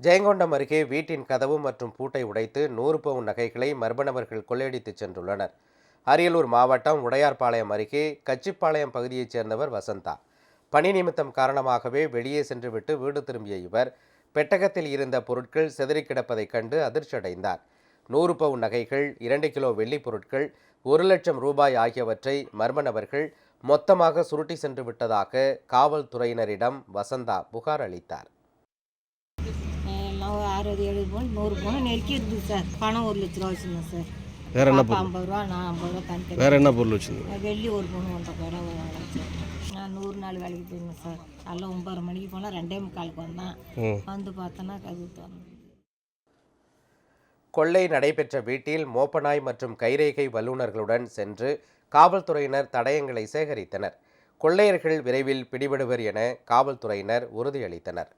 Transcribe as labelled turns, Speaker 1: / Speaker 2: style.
Speaker 1: ஜெயங்கொண்டம் அருகே வீட்டின் கதவு மற்றும் பூட்டை உடைத்து நூறு பவுன் நகைகளை மர்ம நபர்கள் கொள்ளையடித்துச் சென்றுள்ளனர். அரியலூர் மாவட்டம் உடையார்பாளையம் அருகே கச்சிப்பாளையம் பகுதியைச் சேர்ந்தவர் வசந்தா. பணி நிமித்தம் காரணமாகவே வெளியே சென்றுவிட்டு வீடு திரும்பிய இவர் பெட்டகத்தில் இருந்த பொருட்கள் செதறி கிடப்பதைக் கண்டு அதிர்ச்சியடைந்தார். நூறு பவுன் நகைகள் இரண்டு கிலோ வெள்ளிப் பொருட்கள் ஒரு லட்சம் ரூபாய் ஆகியவற்றை மர்ம நபர்கள் மொத்தமாக சுருட்டி சென்று விட்டதாக காவல்துறையினரிடம் வசந்தா புகார் அளித்தார்.
Speaker 2: அறுபது எழுபது பவுன் நூறு பவுன் நெருக்கி இருக்குது சார். பணம் ஒரு லட்ச ரூபா வச்சுருந்தேன் சார்.
Speaker 3: வேற என்ன
Speaker 2: ஐம்பது ரூபா நான் ஐம்பது ரூபா தனித்தனி
Speaker 3: வேற என்ன பொருள் வச்சிருந்தீங்க?
Speaker 2: வெள்ளி ஒரு பவுன் ஒன்றரை கூட நான் நூறு நாள் வேலைக்கு போயிருந்தேன் சார். காலைல ஒன்பது மணிக்கு போனால் ரெண்டே முக்காலுக்கு வந்தேன். வந்து பார்த்தோன்னா கது திறந்து.
Speaker 1: கொள்ளை நடைபெற்ற வீட்டில் மோப்பநாய் மற்றும் கைரேகை வல்லுநர்களுடன் சென்று காவல்துறையினர் தடயங்களை சேகரித்தனர். கொள்ளையர்கள் விரைவில் பிடிபடுவர் என காவல்துறையினர் உறுதியளித்தனர்.